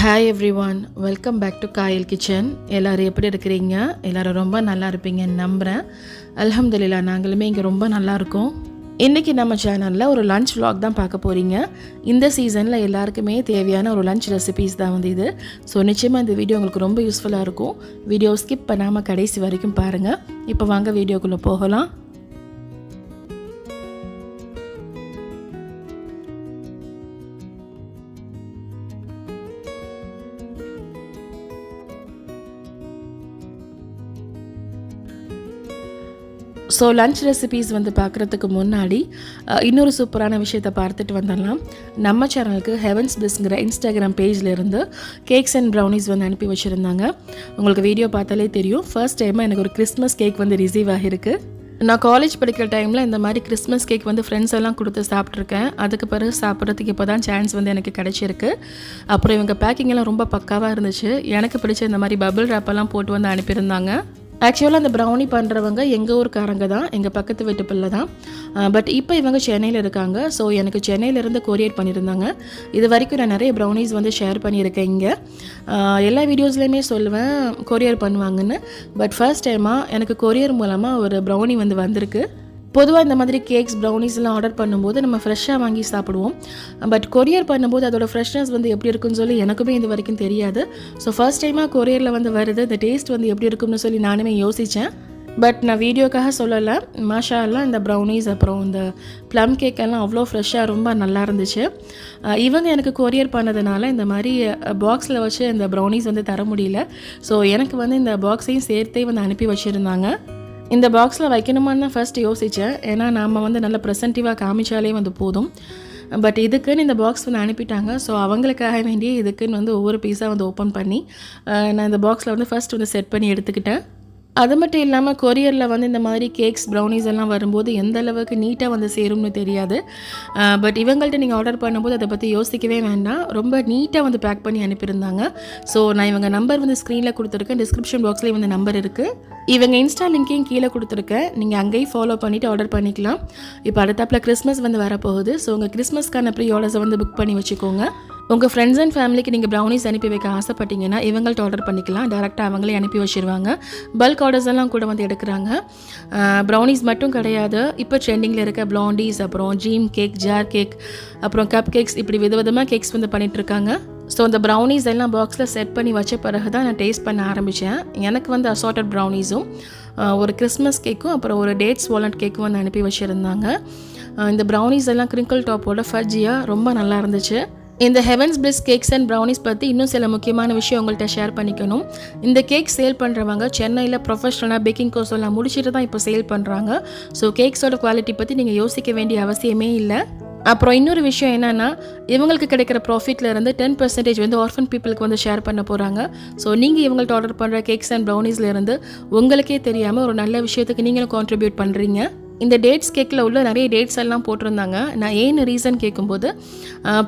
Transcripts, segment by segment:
Hi everyone welcome back to Kayal kitchen எல்லோரும் எப்படி இருக்கிறீங்க? எல்லோரும் ரொம்ப நல்லா இருப்பீங்கன்னு நம்புகிறேன் அல்ஹம்துலில்லா நாங்களுமே இங்கே ரொம்ப நல்லா இருக்கோம். இன்றைக்கி நம்ம சேனலில் ஒரு லஞ்ச் vlog தான் பார்க்க போகிறீங்க இந்த சீசனில் எல்லாருக்குமே தேவையான ஒரு லஞ்ச் ரெசிபீஸ் தான் வந்து இது. ஸோ நிச்சயமாக இந்த வீடியோ உங்களுக்கு ரொம்ப யூஸ்ஃபுல்லாக இருக்கும். வீடியோ ஸ்கிப் பண்ணாமல் கடைசி வரைக்கும் பாருங்கள் இப்போ வாங்க வீடியோக்குள்ளே போகலாம். ஸோ லஞ்ச் ரெசிபீஸ் வந்து பார்க்குறதுக்கு முன்னாடி இன்னொரு சூப்பரான விஷயத்தை பார்த்துட்டு வந்துடலாம். நம்ம சேனலுக்கு ஹெவன்ஸ் பிஸ்ங்கிற இன்ஸ்டாகிராம் பேஜ்லேருந்து கேக்ஸ் அண்ட் ப்ரௌனிஸ் வந்து அனுப்பி வச்சுருந்தாங்க. உங்களுக்கு வீடியோ பார்த்தாலே தெரியும். ஃபர்ஸ்ட் டைமாக எனக்கு ஒரு கிறிஸ்மஸ் கேக் வந்து ரிசீவ் ஆகிருக்கு. நான் காலேஜ் படிக்கிற டைமில் இந்த மாதிரி கிறிஸ்மஸ் கேக் வந்து ஃப்ரெண்ட்ஸ் எல்லாம் கொடுத்து சாப்பிட்ருக்கேன் அதுக்கு பிறகு சாப்பிட்றதுக்கு இப்போ தான் சான்ஸ் வந்து எனக்கு கிடச்சிருக்கு. அப்புறம் இவங்க பேக்கிங் எல்லாம் ரொம்ப பக்காவாக இருந்துச்சு. எனக்கு பிடிச்ச இந்த மாதிரி பபிள் ரேப்பெல்லாம் போட்டு வந்து அனுப்பியிருந்தாங்க. ஆக்சுவலாக அந்த ப்ரௌனி பண்ணுறவங்க எங்கள் ஊருக்காரங்க தான் எங்கள் பக்கத்து வீட்டு பிள்ளை தான். பட் இப்போ இவங்க சென்னையில் இருக்காங்க. ஸோ எனக்கு சென்னையிலேருந்து கொரியர் பண்ணியிருந்தாங்க. இது வரைக்கும் நான் நிறைய ப்ரௌனிஸ் வந்து ஷேர் பண்ணியிருக்கேன் இங்கே. எல்லா வீடியோஸ்லேயுமே சொல்லுவேன் கொரியர் பண்ணுவாங்கன்னு. பட் ஃபர்ஸ்ட் டைமாக எனக்கு கொரியர் மூலமாக ஒரு ப்ரௌனி வந்து வந்திருக்கு. பொதுவாக இந்த மாதிரி கேக்ஸ் ப்ரௌனிஸ் எல்லாம் ஆர்டர் பண்ணும்போது நம்ம ஃப்ரெஷ்ஷாக வாங்கி சாப்பிடுவோம். பட் கொரியர் பண்ணும்போது அதோட ஃப்ரெஷ்னஸ் வந்து எப்படி இருக்குன்னு சொல்லி எனக்குமே இது வரைக்கும் தெரியாது. ஸோ ஃபர்ஸ்ட் டைமாக கொரியரில் வந்து வருது. இந்த டேஸ்ட் வந்து எப்படி இருக்கும்னு சொல்லி நானுமே யோசித்தேன் பட் நான் வீடியோக்காக சொல்லலை. மாஷா எல்லாம் இந்த ப்ரௌனிஸ் அப்புறம் இந்த ப்ளம் கேக் எல்லாம் அவ்வளோ ஃப்ரெஷ்ஷாக ரொம்ப நல்லா இருந்துச்சு. இவங்க எனக்கு கொரியர் பண்ணதுனால இந்த மாதிரி பாக்ஸில் வச்சு இந்த ப்ரௌனிஸ் வந்து தர முடியல. ஸோ எனக்கு வந்து இந்த பாக்ஸையும் சேர்த்தே வந்து அனுப்பி வச்சுருந்தாங்க. இந்த பாக்ஸில் வைக்கணுமான்னு தான் ஃபர்ஸ்ட் யோசித்தேன் ஏன்னா நாம் வந்து நல்ல ப்ரெசன்டிவாக காமிச்சாலே வந்து போதும். பட் இதுக்குன்னு இந்த பாக்ஸ் வந்து அனுப்பிட்டாங்க. ஸோ அவங்களுக்காக வேண்டிய இதுக்குன்னு வந்து ஒவ்வொரு பீஸாக வந்து ஓப்பன் பண்ணி நான் இந்த பாக்ஸில் வந்து ஃபர்ஸ்ட் வந்து செட் பண்ணி எடுத்துக்கிட்டேன். அது மட்டும் இல்லாமல் கொரியரில் வந்து இந்த மாதிரி கேக்ஸ் ப்ரௌனிஸ் எல்லாம் வரும்போது எந்த அளவுக்கு நீட்டாக வந்து சேரும்னு தெரியாது. பட் இவங்கள்ட்ட நீங்கள் ஆர்டர் பண்ணும்போது அதை பற்றி யோசிக்கவே வேண்டாம். ரொம்ப நீட்டாக வந்து பேக் பண்ணி அனுப்பியிருந்தாங்க. ஸோ நான் இவங்க நம்பர் வந்து ஸ்க்ரீனில் கொடுத்துருக்கேன். டிஸ்கிரிப்ஷன் பாக்ஸ்லேயும் வந்து நம்பர் இருக்குது இவங்க இன்ஸ்டா லிங்க்கையும் கீழே கொடுத்துருக்கேன் நீங்கள் அங்கேயும் ஃபாலோ பண்ணிவிட்டு ஆர்டர் பண்ணிக்கலாம். இப்போ அடுத்தாப்பில் கிறிஸ்மஸ் வந்து வரப்போகுது. ஸோ உங்கள் கிறிஸ்மஸ்க்கான ப்ரீ ஆர்டர்ஸை வந்து புக் பண்ணி வச்சுக்கோங்க. உங்கள் ஃப்ரெண்ட்ஸ் அண்ட் ஃபேமிலிக்கு நீங்கள் ப்ரௌனிஸ் அனுப்பி வைக்க ஆசைப்பட்டீங்கன்னா இவங்கள்ட்ட ஆர்டர் பண்ணிக்கலாம். டேரெக்டாக அவங்களே அனுப்பி வச்சிருவாங்க. பல்க் ஆர்டர்ஸ் எல்லாம் கூட வந்து எடுக்கிறாங்க. ப்ரௌனிஸ் மட்டும் கிடையாது. இப்போ ட்ரெண்டிங்கில் இருக்க ப்ளாண்டிஸ் அப்புறம் ஜீம் கேக் ஜார் கேக் அப்புறம் கப் கேக்ஸ் இப்படி விதவிதமாக கேக்ஸ் வந்து பண்ணிகிட்ருக்காங்க ஸோ அந்த ப்ரௌனிஸ் எல்லாம் பாக்ஸில் செட் பண்ணி வச்ச பிறகு தான் நான் டேஸ்ட் பண்ண ஆரம்பித்தேன் எனக்கு வந்து அசார்டட் ப்ரௌனிஸும் ஒரு கிறிஸ்மஸ் கேக்கும் அப்புறம் ஒரு டேட்ஸ் வாலட் கேக்கும் வந்து அனுப்பி வச்சுருந்தாங்க. இந்த ப்ரௌனிஸ் எல்லாம் கிரிங்கிள் டாப்போட ஃபஜ்ஜியாக ரொம்ப நல்லா இருந்துச்சு. இந்த Heavens Bliss cakes and brownies பற்றி இன்னும் சில முக்கியமான விஷயம் உங்கள்கிட்ட ஷேர் பண்ணிக்கணும். இந்த கேக் சேல் பண்ணுறவங்க சென்னையில் ப்ரொஃபஷனலாக பேக்கிங் கோர்ஸ் எல்லாம் முடிச்சுட்டு தான் இப்போ சேல் பண்ணுறாங்க ஸோ கேக்ஸோட குவாலிட்டி பற்றி நீங்கள் யோசிக்க வேண்டிய அவசியமே இல்லை. அப்புறம் இன்னொரு விஷயம் என்னென்னா இவங்களுக்கு கிடைக்கிற ப்ராஃபிட்லேருந்து டென் பர்சன்டேஜ் வந்து ஆர்ஃபன் பீப்புளுக்கு வந்து ஷேர் பண்ண போகிறாங்க ஸோ நீங்கள் இவங்கள்ட்ட ஆர்டர் பண்ணுற கேக்ஸ் அண்ட் ப்ரௌனிஸ்லேருந்து உங்களுக்கே தெரியாமல் ஒரு நல்ல விஷயத்துக்கு நீங்களும் கான்ட்ரிபியூட் பண்ணுறீங்க இந்த டேட்ஸ் கேக்கில் உள்ள நிறைய டேட்ஸ் எல்லாம் போட்டிருந்தாங்க. நான் ஏன்னு ரீசன் கேட்கும்போது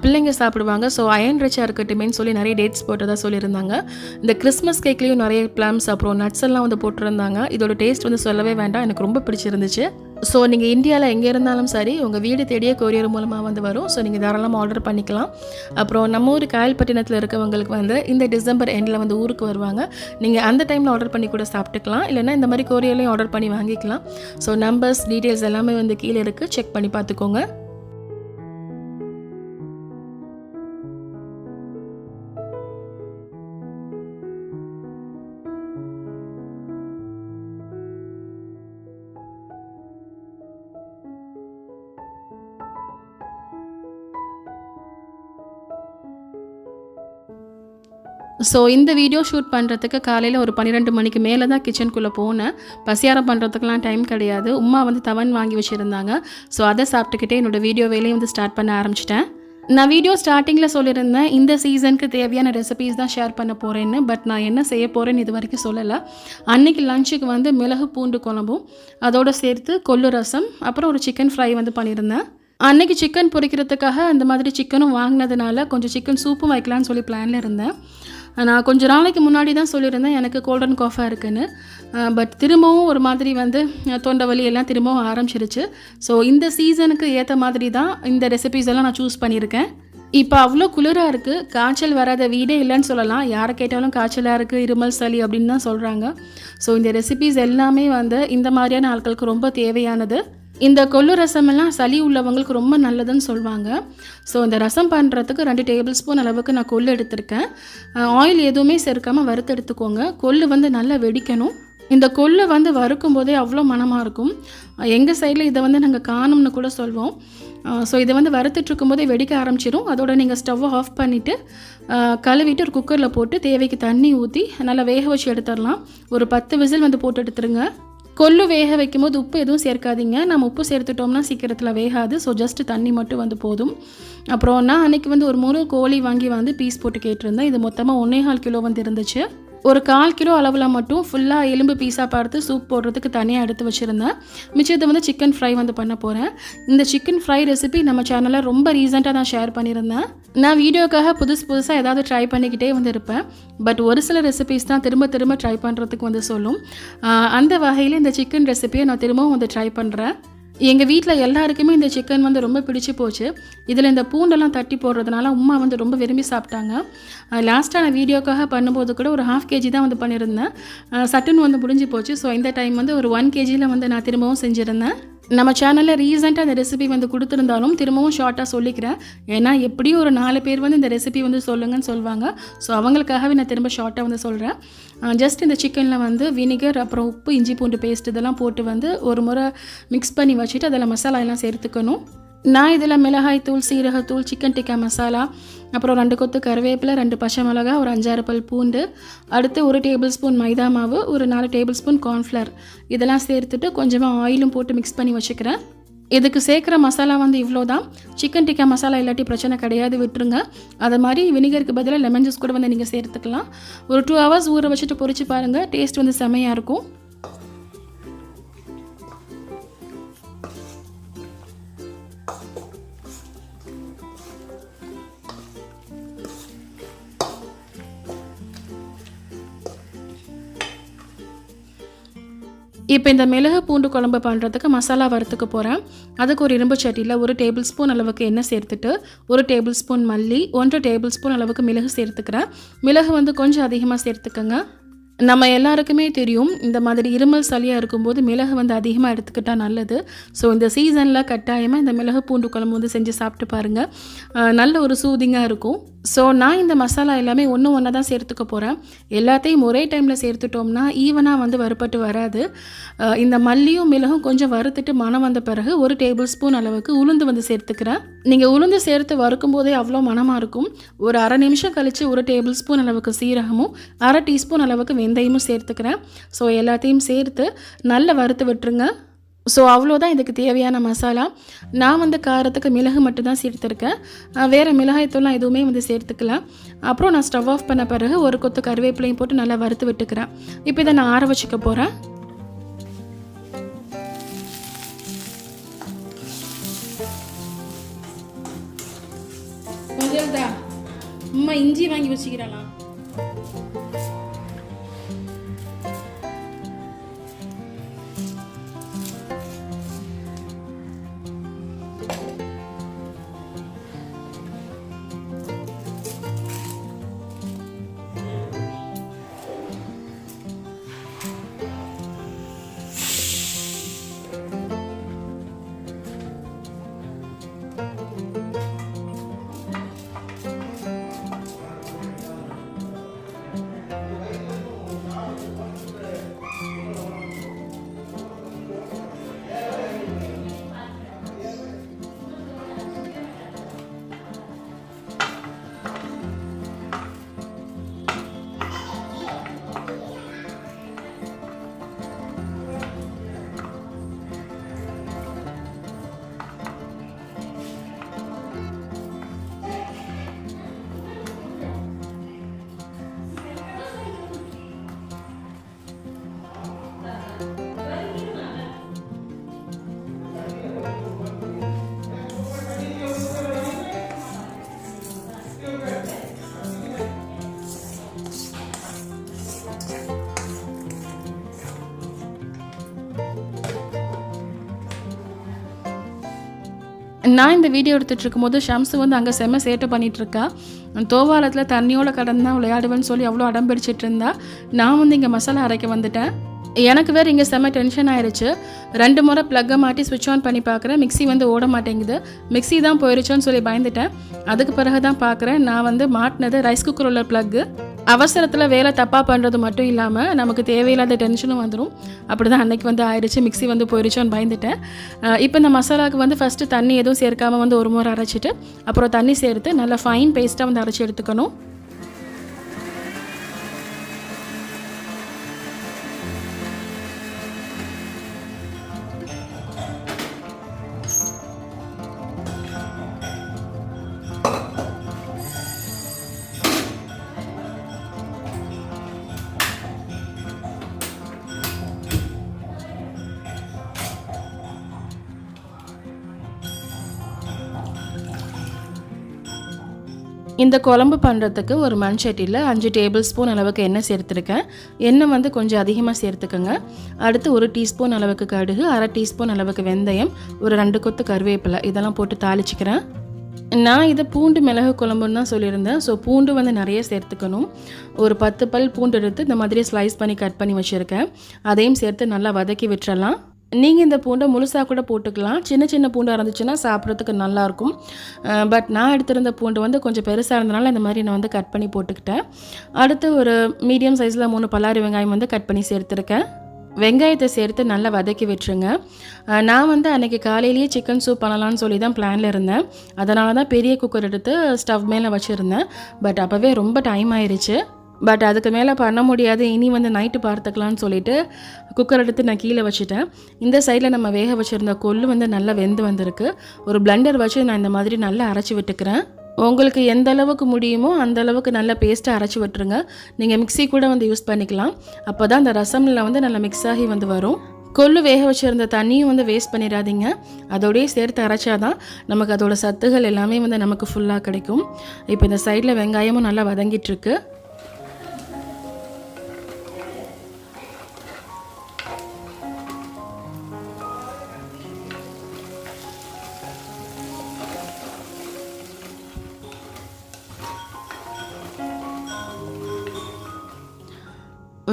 பிள்ளைங்க சாப்பிடுவாங்க. ஸோ அயன் ரிச்சாக இருக்கட்டுமேன்னு சொல்லி நிறைய டேட்ஸ் போட்டதாக சொல்லியிருந்தாங்க. இந்த கிறிஸ்மஸ் கேக்லேயும் நிறைய பிளாம்ஸ் அப்புறம் நட்ஸ் எல்லாம் வந்து போட்டிருந்தாங்க. இதோட டேஸ்ட் வந்து சொல்லவே வேண்டாம். எனக்கு ரொம்ப பிடிச்சிருந்துச்சு. ஸோ நீங்கள் இந்தியாவில் எங்கே இருந்தாலும் சரி உங்கள் வீடு தேடிய கொரியர் மூலமாக வந்து வரும். ஸோ நீங்கள் தாராளமாக ஆர்டர் பண்ணிக்கலாம். அப்புறம் நம்ம ஊர் காயல்பட்டினத்தில் இருக்கவங்களுக்கு வந்து இந்த டிசம்பர் எண்டில் வந்து ஊருக்கு வருவாங்க. நீங்கள் அந்த டைமில் ஆர்டர் பண்ணி கூட சாப்பிட்டுக்கலாம். இல்லைன்னா இந்த மாதிரி கொரியர்லேயும் ஆர்டர் பண்ணி வாங்கிக்கலாம். ஸோ நம்பர்ஸ் டீட்டெயில்ஸ் எல்லாமே வந்து கீழே இருக்குது செக் பண்ணி பார்த்துக்கோங்க. ஸோ இந்த வீடியோ ஷூட் பண்ணுறதுக்கு காலையில் ஒரு பன்னிரெண்டு மணிக்கு மேலே தான் கிச்சனுக்குள்ளே போனேன். பசியாரம் பண்ணுறதுக்கெலாம் டைம் கிடையாது. உமா வந்து தவன் வாங்கி வச்சுருந்தாங்க. ஸோ அதை சாப்பிட்டுக்கிட்டே என்னோடய வீடியோ வேலையும் வந்து ஸ்டார்ட் பண்ண ஆரம்பிச்சிட்டேன். நான் வீடியோ ஸ்டார்டிங்கில் சொல்லியிருந்தேன் இந்த சீசனுக்கு தேவையான ரெசிபீஸ் தான் ஷேர் பண்ண போகிறேன்னு பட் நான் என்ன செய்ய போகிறேன்னு இது வரைக்கும் சொல்லலை. அன்னைக்கு லஞ்சுக்கு வந்து மிளகு பூண்டு குழம்பும் அதோடு சேர்த்து கொள்ளு ரசம் அப்புறம் ஒரு சிக்கன் ஃப்ரை வந்து பண்ணியிருந்தேன். அன்றைக்கி சிக்கன் பொரிக்கிறதுக்காக அந்த மாதிரி சிக்கனும் வாங்கினதுனால கொஞ்சம் சிக்கன் சூப்பும் வைக்கலான்னு சொல்லி பிளானில் இருந்தேன். நான் கொஞ்சம் நாளைக்கு முன்னாடி தான் சொல்லியிருந்தேன் எனக்கு கோல்டன் காஃபாக இருக்குன்னு. பட் திரும்பவும் ஒரு மாதிரி வந்து தொண்டை வலி எல்லாம் திரும்பவும் ஆரம்பிச்சிருச்சு. ஸோ இந்த சீசனுக்கு ஏற்ற மாதிரி தான் இந்த ரெசிபீஸ் எல்லாம் நான் சூஸ் பண்ணியிருக்கேன். இப்போ அவ்வளோ குளிராக இருக்குது காய்ச்சல் வராத வீடே இல்லைன்னு சொல்லலாம். யாரை கேட்டாலும் காய்ச்சலாக இருக்குது இருமல் சளி அப்படின்னு தான் சொல்கிறாங்க ஸோ இந்த ரெசிபீஸ் எல்லாமே வந்து இந்த மாதிரியான ஆட்களுக்கு ரொம்ப தேவையானது. இந்த கொள்ளு ரசமெல்லாம் சளி உள்ளவங்களுக்கு ரொம்ப நல்லதுன்னு சொல்லுவாங்க ஸோ இந்த ரசம் பண்ணுறதுக்கு ரெண்டு டேபிள் ஸ்பூன் அளவுக்கு நான் கொள்ளு எடுத்திருக்கேன். ஆயில் எதுவுமே சேர்க்காமல் வறுத்து எடுத்துக்கோங்க. கொள்ளு வந்து நல்லா வெடிக்கணும். இந்த கொள்ளு வந்து வறுக்கும் போதே அவ்வளோ மனமாக இருக்கும். எங்கள் சைடில் இதை வந்து நாங்கள் காணும்னு கூட சொல்வோம். ஸோ இதை வந்து வறுத்துட்ருக்கும் போதே வெடிக்க ஆரம்பிச்சிடும் அதோட நீங்கள் ஸ்டவ்வை ஆஃப் பண்ணிவிட்டு கழுவிட்டு ஒரு குக்கரில் போட்டு தேவைக்கு தண்ணி ஊற்றி நல்லா வேக வச்சு எடுத்துடலாம். ஒரு பத்து விசில் வந்து போட்டு எடுத்துருங்க. கொள்ளு வேக வைக்கும்போது உப்பு எதுவும் சேர்க்காதீங்க. நம்ம உப்பு சேர்த்துட்டோம்னா சீக்கிரத்தில் வேகாது. ஸோ ஜஸ்ட் தண்ணி மட்டும் வந்து போதும். அப்புறம் நான் அன்றைக்கி வந்து ஒரு முழு கோழி வாங்கி வந்து பீஸ் போட்டு கேட்டிருந்தேன். இது மொத்தமாக ஒன்றே கால் கிலோ வந்து இருந்துச்சு. ஒரு கால் கிலோ அளவில் மட்டும் ஃபுல்லாக எலும்பு பீஸாக பார்த்து சூப் போடுறதுக்கு தனியாக எடுத்து வச்சுருந்தேன். மிச்சத்தை வந்து சிக்கன் ஃப்ரை வந்து பண்ண போகிறேன் இந்த சிக்கன் ஃப்ரை ரெசிபி நம்ம சேனலில் ரொம்ப ரீசெண்டாக நான் ஷேர் பண்ணியிருந்தேன். நான் வீடியோக்காக புதுசு புதுசாக ஏதாவது ட்ரை பண்ணிக்கிட்டே வந்து இருப்பேன். பட் ஒரு சில ரெசிபிஸ் தான் திரும்ப திரும்ப ட்ரை பண்ணுறதுக்கு வந்து சொல்லும். அந்த வகையில் இந்த சிக்கன் ரெசிபியை நான் திரும்பவும் வந்து ட்ரை பண்ணுறேன் எங்கள் வீட்டில் எல்லாருக்குமே இந்த சிக்கன் வந்து ரொம்ப பிடிச்சி போச்சு. இதில் இந்த பூண்டெல்லாம் தட்டி போடுறதுனால அம்மா வந்து ரொம்ப விரும்பி சாப்பிட்டாங்க. லாஸ்ட்டாக நான் வீடியோக்காக பண்ணும்போது கூட ஒரு ஹாஃப் கேஜி தான் வந்து பண்ணியிருந்தேன். சட்டுன்னு வந்து முடிஞ்சு போச்சு. ஸோ இந்த டைம் வந்து ஒரு ஒன் கேஜியில் வந்து நான் திரும்பவும் செஞ்சுருந்தேன். நம்ம சேனலில் ரீசெண்டாக அந்த ரெசிபி வந்து கொடுத்துருந்தாலும் திரும்பவும் ஷார்ட்டாக சொல்லிக்கிறேன். ஏன்னா எப்படியும் ஒரு நாலு பேர் வந்து இந்த ரெசிபி வந்து சொல்லுங்கன்னு சொல்லுவாங்க ஸோ அவங்களுக்காகவே நான் திரும்ப ஷார்ட்டாக வந்து சொல்கிறேன் ஜஸ்ட் இந்த சிக்கனில் வந்து வினிகர் அப்புறம் உப்பு இஞ்சி பூண்டு பேஸ்ட் இதெல்லாம் போட்டு வந்து ஒரு முறை மிக்ஸ் பண்ணி வச்சுட்டு அதில் மசாலா எல்லாம் சேர்த்துக்கணும். நான் இதில் மிளகாய் தூள் சீரகத்தூள் சிக்கன் டிக்கா மசாலா அப்புறம் ரெண்டு கொத்து கருவேப்பிலை ரெண்டு பச்சை மிளகா ஒரு அஞ்சாறு பல் பூண்டு அடுத்து ஒரு டேபிள் ஸ்பூன் மைதா மாவு ஒரு நாலு டேபிள் ஸ்பூன் கார்ன்ஃப்ளவர் இதெல்லாம் சேர்த்துட்டு கொஞ்சமாக ஆயிலும் போட்டு மிக்ஸ் பண்ணி வச்சுக்கிறேன். இதுக்கு சேர்க்குற மசாலா வந்து இவ்வளோ தான் சிக்கன் டிக்கா மசாலா இல்லாட்டி பிரச்சனை கிடையாது விட்டுருங்க. அது மாதிரி வினிகருக்கு பதிலாக லெமன் ஜூஸ் கூட வந்து நீங்கள் சேர்த்துக்கலாம். ஒரு டூ ஹவர்ஸ் ஊற வச்சுட்டு பொரிச்சு பாருங்கள் டேஸ்ட் வந்து செமையாக இருக்கும். இப்போ இந்த மிளகு பூண்டு குழம்பு பண்ணுறதுக்கு மசாலா வறுத்துக்க போகிறேன் அதுக்கு ஒரு இரும்பு சட்டியில் ஒரு டேபிள் ஸ்பூன் அளவுக்கு எண்ணெய் சேர்த்துட்டு ஒரு டேபிள் ஸ்பூன் மல்லி ஒன்றரை டேபிள் ஸ்பூன் அளவுக்கு மிளகு சேர்த்துக்கிறேன். மிளகு வந்து கொஞ்சம் அதிகமாக சேர்த்துக்கோங்க. நம்ம எல்லாருக்குமே தெரியும் இந்த மாதிரி இருமல் சளியாக இருக்கும்போது மிளகு வந்து அதிகமாக எடுத்துக்கிட்டால் நல்லது. ஸோ இந்த சீசனில் கட்டாயமாக இந்த மிளகு பூண்டு குழம்பு வந்து செஞ்சு சாப்பிட்டு பாருங்கள் நல்ல ஒரு சூதிங்காக இருக்கும். ஸோ நான் இந்த மசாலா எல்லாமே ஒன்று ஒன்றா தான் சேர்த்துக்க போகிறேன் எல்லாத்தையும் ஒரே டைமில் சேர்த்துட்டோம்னா ஈவனாக வந்து வறுப்பட்டு வராது. இந்த மல்லியும் மிளகும் கொஞ்சம் வறுத்துட்டு மனம் வந்த பிறகு ஒரு டேபிள் ஸ்பூன் அளவுக்கு உளுந்து வந்து சேர்த்துக்கிறேன். நீங்கள் உளுந்து சேர்த்து வறுக்கும் போதே அவ்வளோ மனமாக இருக்கும். ஒரு அரை நிமிஷம் கழித்து ஒரு டேபிள் ஸ்பூன் அளவுக்கு சீரகமும் அரை டீஸ்பூன் அளவுக்கு வெந்தயமும் சேர்த்துக்கிறேன். ஸோ எல்லாத்தையும் சேர்த்து நல்லா வறுத்து விட்டுருங்க. ஸோ அவ்வளோதான் இதுக்கு தேவையான மசாலா. நான் வந்து காரத்துக்கு மிளகு மட்டும்தான் சேர்த்துருக்கேன். வேறு மிளகாய்த்தூள்லாம் எதுவுமே வந்து சேர்த்துக்கலாம் அப்புறம் நான் ஸ்டவ் ஆஃப் பண்ண பிறகு ஒரு கொத்து கருவேப்பிலையும் போட்டு நல்லா வறுத்து விட்டுக்கிறேன். இப்போ இதை நான் ஆற வச்சுக்க போகிறேன் அம்மா இஞ்சி வாங்கி வச்சுக்கிறாளாம். நான் இந்த வீடியோ எடுத்துகிட்டு இருக்கும்போது ஷம்ஸ் வந்து அங்கே செம்ம சேட்டை பண்ணிகிட்ருக்கா தோவாரத்தில் தண்ணியோடு தண்ணியோட கடந்து தான் விளையாடுவேன்னு சொல்லி அவ்வளோ அடம் பிடிச்சிட்டு இருந்தா நான் வந்து இங்கே மசாலா அரைக்க வந்துட்டேன். எனக்கு வேறு இங்கே செம்ம டென்ஷன் ஆயிடுச்சு ரெண்டு முறை ப்ளக்கை மாட்டி சுவிட்ச் ஆன் பண்ணி பார்க்குறேன் மிக்சி வந்து ஓட மாட்டேங்குது. மிக்ஸி தான் போயிடுச்சோன்னு சொல்லி பயந்துட்டேன். அதுக்கு பிறகு தான் பார்க்குறேன் நான் வந்து மாட்டினது ரைஸ் குக்கர் உள்ள ப்ளக்கு அவசரத்தில் வேலை தப்பாக பண்ணுறது மட்டும் இல்லாமல் நமக்கு தேவையில்லாத டென்ஷனும் வந்துடும் அப்படி தான் அன்றைக்கி வந்து ஆயிடுச்சு மிக்ஸி வந்து போயிடுச்சோன்னு பயந்துட்டேன். இப்போ இந்த மசாலாவுக்கு வந்து ஃபஸ்ட்டு தண்ணி எதுவும் சேர்க்காம வந்து ஒரு முறை அரைச்சிட்டு அப்புறம் தண்ணி சேர்த்து நல்லா ஃபைன் பேஸ்ட்டாக வந்து அரைச்சி எடுத்துக்கணும். இந்த குழம்பு பண்ணுறதுக்கு ஒரு மண் சட்டியில் அஞ்சு டேபிள் ஸ்பூன் அளவுக்கு எண்ணெய் சேர்த்துருக்கேன். எண்ணெய் வந்து கொஞ்சம் அதிகமாக சேர்த்துக்கோங்க. அடுத்து ஒரு டீஸ்பூன் அளவுக்கு கடுகு அரை டீஸ்பூன் அளவுக்கு வெந்தயம் ஒரு ரெண்டு கொத்து கருவேப்பிலை இதெல்லாம் போட்டு தாளிச்சிக்கிறேன். நான் இதை பூண்டு மிளகு குழம்புன்னு தான் சொல்லியிருந்தேன். ஸோ பூண்டு வந்து நிறைய சேர்த்துக்கணும். ஒரு பத்து பல் பூண்டு எடுத்து இந்த மாதிரி ஸ்லைஸ் பண்ணி கட் பண்ணி வச்சுருக்கேன். அதையும் சேர்த்து நல்லா வதக்கி விட்டுறலாம். நீங்கள் இந்த பூண்டை முழுசாக கூட போட்டுக்கலாம். சின்ன சின்ன பூண்டாக இருந்துச்சுன்னா சாப்பிட்றதுக்கு நல்லாயிருக்கும். பட் நான் எடுத்திருந்த பூண்டு வந்து கொஞ்சம் பெருசாக இருந்தனால இந்த மாதிரி நான் வந்து கட் பண்ணி போட்டுக்கிட்டேன். அடுத்து ஒரு மீடியம் சைஸில் மூணு பல்லாரி வெங்காயம் வந்து கட் பண்ணி சேர்த்துருக்கேன். வெங்காயத்தை சேர்த்து நல்லா வதக்கி விட்டுருங்க. நான் வந்து அன்றைக்கி காலையிலேயே சிக்கன் சூப் பண்ணலாம்னு சொல்லி தான் பிளானில் இருந்தேன். அதனால தான் பெரிய குக்கர் எடுத்து ஸ்டவ் மேலே வச்சுருந்தேன். பட் அப்போவே ரொம்ப டைம் ஆயிடுச்சு பட் அதுக்கு மேலே பண்ண முடியாது. இனி வந்து நைட்டு பார்த்துக்கலாம்னு சொல்லிட்டு குக்கர் எடுத்து நான் கீழே வச்சுட்டேன். இந்த சைடில் நம்ம வேக வச்சுருந்த கொள்ளு வந்து நல்லா வெந்து வந்திருக்கு. ஒரு பிளெண்டர் வச்சு நான் இந்த மாதிரி நல்லா அரைச்சி விட்டுக்கிறேன். உங்களுக்கு எந்த அளவுக்கு முடியுமோ அந்த அளவுக்கு நல்லா பேஸ்ட்டாக அரைச்சி விட்டுருங்க. நீங்கள் மிக்ஸி கூட வந்து யூஸ் பண்ணிக்கலாம். அப்போ தான் அந்த ரசமில் வந்து நல்லா மிக்ஸ் ஆகி வந்து வரும். கொள்ளு வேக வச்சுருந்த தண்ணியும் வந்து வேஸ்ட் பண்ணிடாதீங்க. அதோடய சேர்த்து அரைச்சாதான் நமக்கு அதோட சத்துகள் எல்லாமே வந்து நமக்கு ஃபுல்லாக கிடைக்கும். இப்போ இந்த சைடில் வெங்காயமும் நல்லா வதங்கிட்டுருக்கு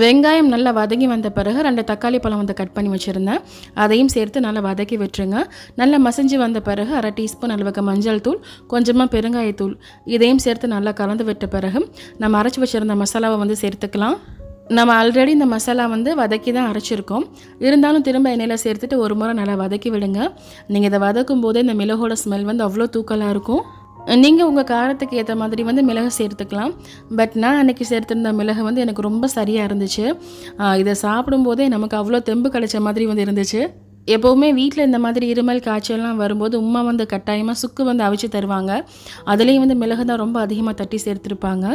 வெங்காயம் நல்லா வதங்கி வந்த பிறகு ரெண்டு தக்காளி பழம் வந்து கட் பண்ணி வச்சுருந்தேன். அதையும் சேர்த்து நல்லா வதக்கி விட்டுருங்க. நல்லா மசிஞ்சு வந்த பிறகு அரை டீஸ்பூன் அளவுக்கு மஞ்சள் தூள் கொஞ்சமாக பெருங்காயத்தூள் இதையும் சேர்த்து நல்லா கலந்து விட்ட பிறகு நம்ம அரைச்சி வச்சுருந்த மசாலாவை வந்து சேர்த்துக்கலாம். நம்ம ஆல்ரெடி இந்த மசாலா வந்து வதக்கி தான் அரைச்சிருக்கோம். இருந்தாலும் திரும்ப எண்ணெயில் சேர்த்துட்டு ஒரு முறை நல்லா வதக்கி விடுங்க. நீங்கள் இதை வதக்கும் போதே இந்த மிளகோட ஸ்மெல் வந்து அவ்வளோ தூக்கலாக இருக்கும். நீங்கள் உங்கள் காரத்துக்கு ஏற்ற மாதிரி வந்து மிளகு சேர்த்துக்கலாம். பட் நான் அன்றைக்கி சேர்த்துருந்த மிளகு வந்து எனக்கு ரொம்ப சரியாக இருந்துச்சு. இதை சாப்பிடும்போதே நமக்கு அவ்வளோ தெம்பு கிடைச்ச மாதிரி வந்து இருந்துச்சு. எப்போவுமே வீட்டில் இந்த மாதிரி இருமல் காய்ச்சல்லாம் வரும்போது உமா வந்து கட்டாயமாக சுக்கு வந்து அவிச்சு தருவாங்க. அதுலேயும் வந்து மிளகு தான் ரொம்ப அதிகமாக தட்டி சேர்த்துருப்பாங்க.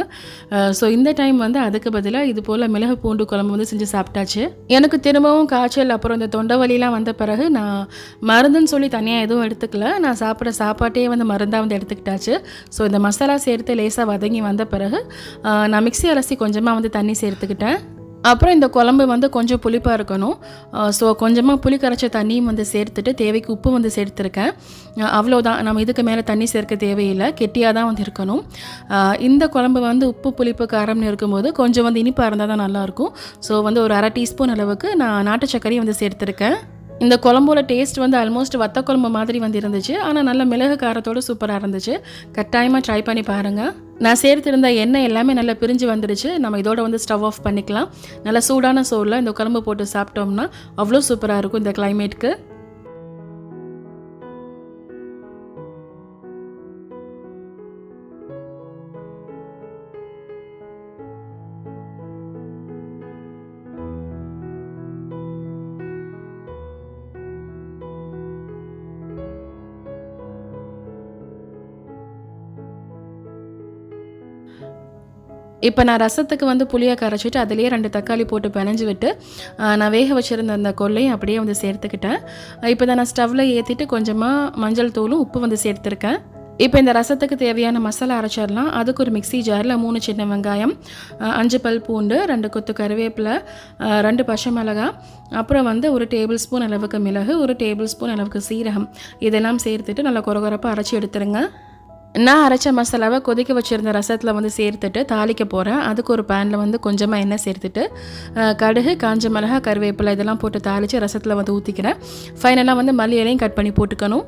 ஸோ இந்த டைம் வந்து அதுக்கு பதிலாக இது போல் மிளகு பூண்டு குழம்பு வந்து செஞ்சு சாப்பிட்டாச்சு. எனக்கு திரும்பவும் காய்ச்சல் அப்புறம் இந்த தொண்டை வலிலாம் வந்த பிறகு நான் மருந்துன்னு சொல்லி தனியாக எதுவும் எடுத்துக்கல. நான் சாப்பிட்ற சாப்பாட்டே வந்து மருந்தாக வந்து எடுத்துக்கிட்டாச்சு. ஸோ இந்த மசாலா சேர்த்து லேசாக வதங்கி வந்த பிறகு நான் மிக்ஸி அலசி கொஞ்சமாக வந்து தண்ணி சேர்த்துக்கிட்டேன். அப்புறம் இந்த குழம்பு வந்து கொஞ்சம் புளிப்பாக இருக்கணும். ஸோ கொஞ்சமாக புளி கரைச்ச தண்ணியும் வந்து சேர்த்துட்டு தேவைக்கு உப்பு வந்து சேர்த்துருக்கேன். அவ்வளோதான் நம்ம இதுக்கு மேலே தண்ணி சேர்க்க தேவையில்லை. கெட்டியாக தான் வந்து இருக்கணும். இந்த குழம்பு வந்து உப்பு புளிப்பு காரம்னு இருக்கும்போது கொஞ்சம் வந்து இனிப்பாக இருந்தால் தான் நல்லாயிருக்கும். ஸோ வந்து ஒரு அரை டீஸ்பூன் அளவுக்கு நான் நாட்டு சர்க்கரையும் வந்து சேர்த்துருக்கேன். இந்த குழம்போட டேஸ்ட் வந்து ஆல்மோஸ்ட் வத்த குழம்பு மாதிரி வந்து இருந்துச்சு. ஆனால் நல்ல மிளகு காரத்தோடு சூப்பராக இருந்துச்சு. கட்டாயமாக ட்ரை பண்ணி பாருங்கள் நான் சேர்த்திருந்த எண்ணெய் எல்லாமே நல்லா பிரிஞ்சு வந்துடுச்சு நம்ம இதோட வந்து ஸ்டவ் ஆஃப் பண்ணிக்கலாம். நல்லா சூடான சோறில் இந்த குழம்பு போட்டு சாப்பிட்டோம்னா அவ்வளோ சூப்பராக இருக்கும் இந்த கிளைமேட்டுக்கு இப்போ நான் ரசத்துக்கு வந்து புளியை கரைச்சிட்டு அதுலேயே ரெண்டு தக்காளி போட்டு பிணைஞ்சு விட்டு நான் வேக வச்சுருந்த அந்த கொல்லையும் அப்படியே வந்து சேர்த்துக்கிட்டேன். இப்போ தான் நான் ஸ்டவ்வில் ஏற்றிட்டு கொஞ்சமாக மஞ்சள் தூளும் உப்பு வந்து சேர்த்துருக்கேன். இப்போ இந்த ரசத்துக்கு தேவையான மசாலா அரைச்சிடலாம். அதுக்கு ஒரு மிக்ஸி ஜாரில் மூணு சின்ன வெங்காயம் அஞ்சு பல் பூண்டு ரெண்டு கொத்து கருவேப்பிலை ரெண்டு பச்சை மிளகாய் அப்புறம் வந்து ஒரு டேபிள் ஸ்பூன் அளவுக்கு மிளகு ஒரு டேபிள் ஸ்பூன் அளவுக்கு சீரகம். இதெல்லாம் சேர்த்துட்டு நல்லா கொரகொரப்பாக அரைச்சி எடுத்துருங்க. நான் அரைச்ச மசாலாவை கொதிக்க வச்சுருந்த ரசத்தில் வந்து சேர்த்துட்டு தாளிக்க போகிறேன் அதுக்கு ஒரு பேனில் வந்து கொஞ்சமாக எண்ணெய் சேர்த்துட்டு கடுகு காஞ்ச மிளகா கருவேப்பிலை இதெல்லாம் போட்டு தாளித்து ரசத்தில் வந்து ஊற்றிக்கிறேன் ஃபைனலாக வந்து மல்லி இலையும் கட் பண்ணி போட்டுக்கணும்.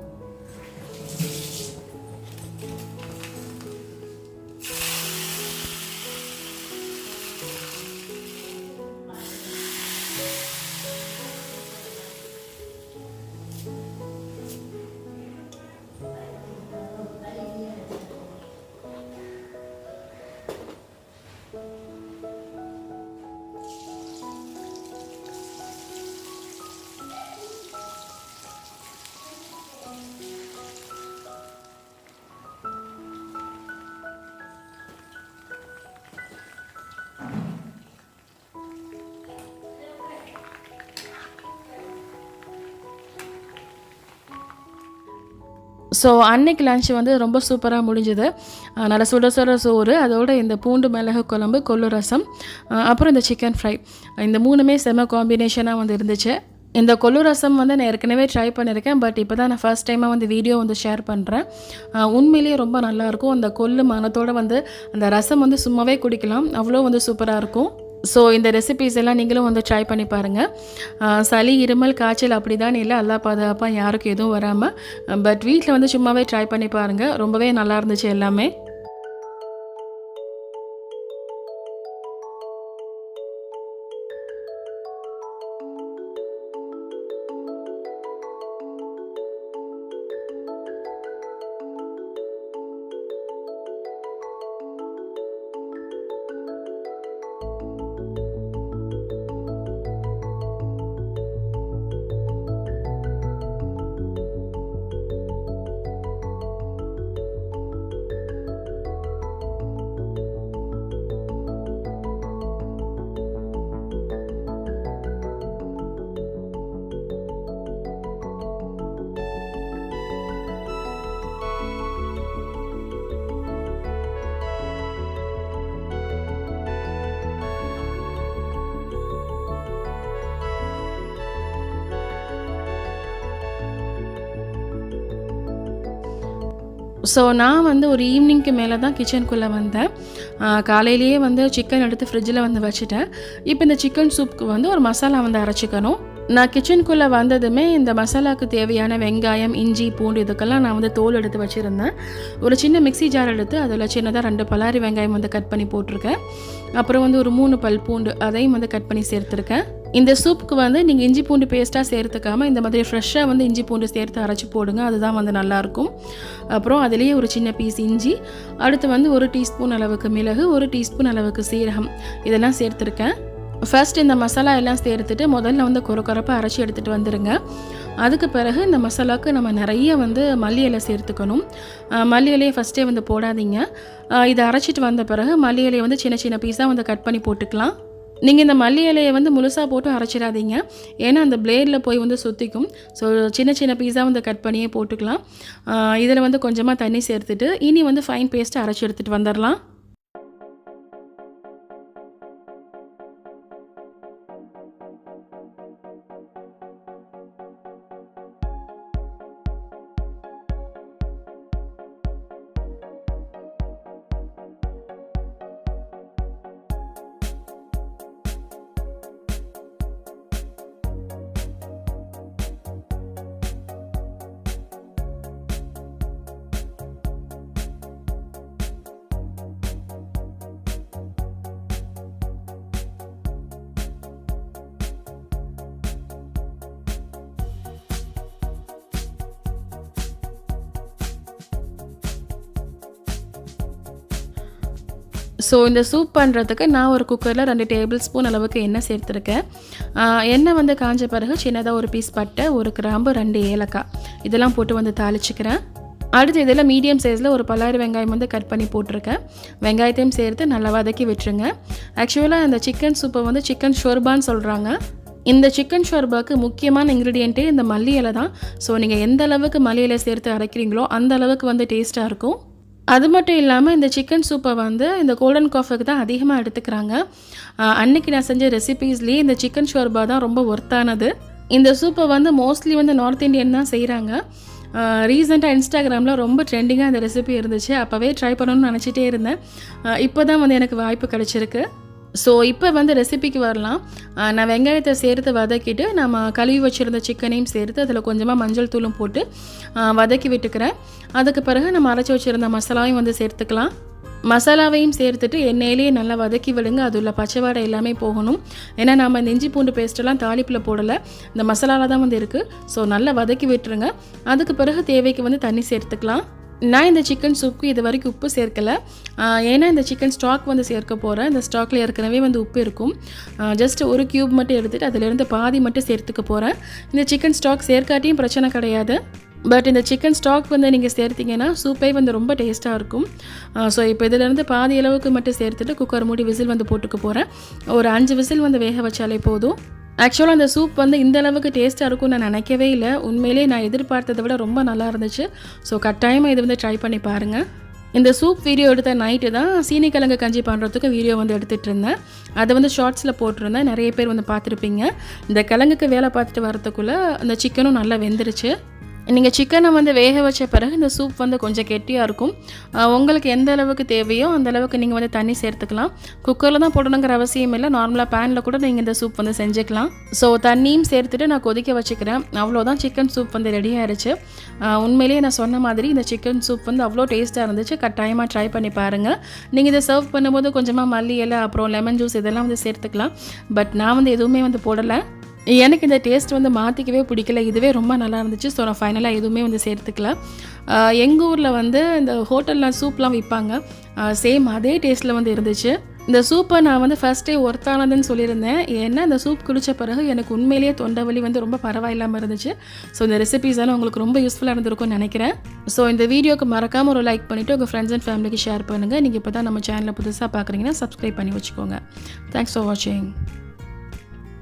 ஸோ அன்னைக்கு லஞ்ச் வந்து ரொம்ப சூப்பராக முடிஞ்சுது. நல்ல நல்லா சுட சுட சோறு அதோட இந்த பூண்டு மிளகு குழம்பு கொள்ளு ரசம் அப்புறம் இந்த சிக்கன் ஃப்ரை இந்த மூணுமே செம காம்பினேஷனாக வந்து இருந்துச்சு. இந்த கொள்ளு ரசம் வந்து நான் ஏற்கனவே ட்ரை பண்ணியிருக்கேன் பட் இப்போ தான் நான் ஃபர்ஸ்ட் டைமாக வந்து வீடியோ வந்து ஷேர் பண்ணுறேன் உண்மையிலேயே ரொம்ப நல்லாயிருக்கும் அந்த கொள்ளு மனத்தோட வந்து அந்த ரசம் வந்து சும்மாவே குடிக்கலாம். அவ்வளோ வந்து சூப்பராக இருக்கும். ஸோ இந்த ரெசிபீஸ் எல்லாம் நீங்களும் வந்து ட்ரை பண்ணி பாருங்கள் சளி இருமல் காய்ச்சல் அப்படி தான் இல்லை. எல்லா பாதுகாப்பாக யாருக்கும் எதுவும் வராமல் பட் வீட்டில் வந்து சும்மாவே ட்ரை பண்ணி பாருங்கள் ரொம்பவே நல்லா இருந்துச்சு எல்லாமே. ஸோ நான் வந்து ஒரு ஈவினிங்க்கு மேலே தான் கிச்சனுக்குள்ளே வந்தேன் காலையிலேயே வந்து சிக்கன் எடுத்து ஃப்ரிட்ஜில் வந்து வச்சுட்டேன். இப்போ இந்த சிக்கன் சூப்புக்கு வந்து ஒரு மசாலா வந்து அரைச்சிக்கணும். நான் கிச்சனுக்குள்ளே வந்ததுமே இந்த மசாலாவுக்கு தேவையான வெங்காயம் இஞ்சி பூண்டு இதுக்கெல்லாம் நான் வந்து தோல் எடுத்து வச்சுருந்தேன். ஒரு சின்ன மிக்ஸி ஜார் எடுத்து அதில் சின்னதாக ரெண்டு பலாரி வெங்காயம் வந்து கட் பண்ணி போட்டிருக்கேன். அப்புறம் வந்து ஒரு மூணு பல் பூண்டு அதையும் வந்து கட் பண்ணி சேர்த்துருக்கேன். இந்த சூப்புக்கு வந்து நீங்கள் இஞ்சி பூண்டு பேஸ்ட்டாக சேர்த்துக்காமல் இந்த மாதிரி ஃப்ரெஷ்ஷாக வந்து இஞ்சி பூண்டு சேர்த்து அரைச்சி போடுங்க. அதுதான் வந்து நல்லாயிருக்கும். அப்புறம் அதுலேயே ஒரு சின்ன பீஸ் இஞ்சி அடுத்து வந்து ஒரு டீஸ்பூன் அளவுக்கு மிளகு ஒரு டீஸ்பூன் அளவுக்கு சீரகம். இதெல்லாம் சேர்த்துருக்கேன். ஃபர்ஸ்ட் இந்த மசாலா எல்லாம் சேர்த்துட்டு முதல்ல வந்து கொரப்பாக அரைச்சி எடுத்துகிட்டு வந்துடுங்க அதுக்கு பிறகு இந்த மசாலாவுக்கு நம்ம நிறைய வந்து மல்லி இலை சேர்த்துக்கணும். அஹ் மல்லி இலையை ஃபஸ்ட்டே வந்து போடாதீங்க. இதை அரைச்சிட்டு வந்த பிறகு மல்லி இலையை வந்து சின்ன சின்ன பீஸாக வந்து கட் பண்ணி போட்டுக்கலாம். நீங்கள் இந்த மல்லி இலையை வந்து முழுசாக போட்டு அரைச்சிடாதீங்க. ஏன்னா அந்த பிளேடில் போய் வந்து சுற்றிக்கும் ஸோ சின்ன சின்ன பீஸாக வந்து கட் பண்ணியே போட்டுக்கலாம். இதில் வந்து கொஞ்சமாக தண்ணி சேர்த்துட்டு இனி வந்து ஃபைன் பேஸ்ட்டு அரைச்சி எடுத்துகிட்டு வந்துடலாம் ஸோ இந்த சூப் பண்ணுறதுக்கு நான் ஒரு குக்கரில் ரெண்டு டேபிள் ஸ்பூன் அளவுக்கு எண்ணெய் சேர்த்துருக்கேன். எண்ணெய் வந்து காஞ்ச பிறகு சின்னதாக ஒரு பீஸ் பட்டை ஒரு கிராம்பு ரெண்டு ஏலக்காய். இதெல்லாம் போட்டு வந்து தாளிச்சுக்கிறேன். அடுத்து இதில் மீடியம் சைஸில் ஒரு பல்லாயிரம் வெங்காயம் வந்து கட் பண்ணி போட்டிருக்கேன். வெங்காயத்தையும் சேர்த்து நல்லா வதக்கி விட்டுருங்க. ஆக்சுவலாக இந்த சிக்கன் சூப்பை வந்து சிக்கன் ஷொர்பான்னு சொல்கிறாங்க இந்த சிக்கன் ஷோர்பாக்கு முக்கியமான இன்க்ரீடியண்ட்டே இந்த மல்லி இலை தான். ஸோ நீங்கள் எந்த அளவுக்கு மல்லி இலை சேர்த்து அரைக்கிறீங்களோ அந்த அளவுக்கு வந்து டேஸ்ட்டாக இருக்கும். அது மட்டும் இல்லாமல் இந்த சிக்கன் சூப்பை வந்து இந்த கோல்டன் காஃபுக்கு தான் அதிகமாக எடுத்துக்கிறாங்க. அன்னைக்கு நான் செஞ்ச ரெசிபீஸ்லேயே இந்த சிக்கன் ஷோர்பா தான் ரொம்ப ஒர்த்தானது இந்த சூப்பை வந்து மோஸ்ட்லி வந்து நார்த் இந்தியன் தான் செய்கிறாங்க ரீசெண்டாக இன்ஸ்டாகிராமில் ரொம்ப ட்ரெண்டிங்காக அந்த ரெசிபி இருந்துச்சு. அப்போவே ட்ரை பண்ணணும்னு நினச்சிட்டே இருந்தேன். இப்போ தான் வந்து எனக்கு வாய்ப்பு கிடச்சிருக்கு. ஸோ இப்போ வந்து ரெசிபிக்கு வரலாம். நான் வெங்காயத்தை சேர்த்து வதக்கிட்டு நம்ம கழுவி வச்சுருந்த சிக்கனையும் சேர்த்து அதில் கொஞ்சமாக மஞ்சள் தூளும் போட்டு வதக்கி விட்டுக்கிறேன். அதுக்கு பிறகு நம்ம அரைச்சி வச்சுருந்த மசாலாவையும் வந்து சேர்த்துக்கலாம். மசாலாவையும் சேர்த்துட்டு எண்ணெயிலேயே நல்லா வதக்கி விடுங்க. அது உள்ள பச்சை வாடை எல்லாமே போகணும். ஏன்னா நம்ம இந்த இஞ்சி பூண்டு பேஸ்ட்டெல்லாம் தாளிப்பில் போடலை. இந்த மசாலாவில் தான் வந்து இருக்குது ஸோ நல்லா வதக்கி விட்டுருங்க. அதுக்கு பிறகு தேவைக்கு வந்து தண்ணி சேர்த்துக்கலாம். நான் இந்த சிக்கன் சூப்புக்கு இது வரைக்கும் உப்பு சேர்க்கலை. ஏன்னா இந்த சிக்கன் ஸ்டாக் வந்து சேர்க்க போகிறேன் இந்த ஸ்டாக்கில் ஏற்கனவே வந்து உப்பு இருக்கும். ஜஸ்ட் ஒரு க்யூப் மட்டும் எடுத்துகிட்டு அதிலிருந்து பாதி மட்டும் சேர்த்துக்க போகிறேன் இந்த சிக்கன் ஸ்டாக் சேர்க்காட்டியும் பிரச்சனை கிடையாது. பட் இந்த சிக்கன் ஸ்டாக் வந்து நீங்கள் சேர்த்திங்கன்னா சூப்பே வந்து ரொம்ப டேஸ்ட்டாக இருக்கும். ஸோ இப்போ இதிலேருந்து பாதி அளவுக்கு மட்டும் சேர்த்துட்டு குக்கர் மூடி விசில் வந்து போட்டுக்க போகிறேன் ஒரு அஞ்சு விசில் வந்து வேக வச்சாலே போதும். ஆக்சுவலாக அந்த சூப் வந்து இந்த அளவுக்கு டேஸ்ட்டாக இருக்கும்னு நான் நினைக்கவே இல்லை. உண்மையிலே நான் எதிர்பார்த்ததை விட ரொம்ப நல்லா இருந்துச்சு. ஸோ கட்டாயமாக இது வந்து ட்ரை பண்ணி பாருங்கள் இந்த சூப் வீடியோ எடுத்த நைட்டு தான் சீனிக்கிழங்கு கஞ்சி பண்ணுறதுக்கு வீடியோ வந்து எடுத்துகிட்டு இருந்தேன். அதை வந்து ஷார்ட்ஸில் போட்டிருந்தேன். நிறைய பேர் வந்து பார்த்துருப்பீங்க. இந்த கிழங்குக்கு வேலை பார்த்துட்டு வரதுக்குள்ளே அந்த சிக்கனும் நல்லா வெந்துருச்சு. நீங்கள் சிக்கனை வந்து வேக வச்ச பிறகு இந்த சூப் வந்து கொஞ்சம் கெட்டியாக இருக்கும். உங்களுக்கு எந்த அளவுக்கு தேவையோ அந்த அளவுக்கு நீங்கள் வந்து தண்ணி சேர்த்துக்கலாம். குக்கரில் தான் போடணுங்கிற அவசியம் இல்லை. நார்மலாக பேனில் கூட நீங்கள் இந்த சூப் வந்து செஞ்சுக்கலாம். ஸோ தண்ணியும் சேர்த்துட்டு நான் கொதிக்க வச்சுக்கிறேன். அவ்வளோதான் சிக்கன் சூப் வந்து ரெடி ஆயிடுச்சு உண்மையிலேயே நான் சொன்ன மாதிரி இந்த சிக்கன் சூப் வந்து அவ்வளோ டேஸ்ட்டாக இருந்துச்சு. கட்டாயமாக ட்ரை பண்ணி பாருங்கள் நீங்கள் இதை சர்வ் பண்ணும்போது கொஞ்சமாக மல்லி இலை அப்புறம் லெமன் ஜூஸ் இதெல்லாம் வந்து சேர்த்துக்கலாம். பட் நான் வந்து எதுவுமே வந்து போடலை. எனக்கு இந்த டேஸ்ட் வந்து மாற்றிக்கவே பிடிக்கல. இதுவே ரொம்ப நல்லா இருந்துச்சு. ஸோ நான் ஃபைனலாக எதுவுமே வந்து சேர்த்துக்கல. எங்கள் ஊரில் வந்து இந்த ஹோட்டல்லாம் சூப்லாம் விற்பாங்க சேம் அதே டேஸ்ட்டில் வந்து இருந்துச்சு. இந்த சூப்பை நான் வந்து ஃபஸ்ட்டே ஒர்த்தானதுன்னு சொல்லியிருந்தேன். ஏன்னா இந்த சூப் குடித்த பிறகு எனக்கு உண்மையிலேயே தொண்டை வலி வந்து ரொம்ப பரவாயில்லாமல் இருந்துச்சு. ஸோ இந்த ரெசிபிஸ் எல்லாம் உங்களுக்கு ரொம்ப யூஸ்ஃபுல்லாக இருந்திருக்கும்னு நினைக்கிறேன். ஸோ இந்த வீடியோக்கு மறக்காமல் ஒரு லைக் பண்ணிவிட்டு உங்கள் ஃப்ரெண்ட்ஸ் அண்ட் ஃபேமிலிக்கு ஷேர் பண்ணுங்கள் நீங்கள் இப்போ தான் நம்ம சேனலை புதுசாக பார்க்குறீங்கன்னா சப்ஸ்கிரைப் பண்ணி வச்சுக்கோங்க. தேங்க்ஸ் ஃபார் வாட்சிங்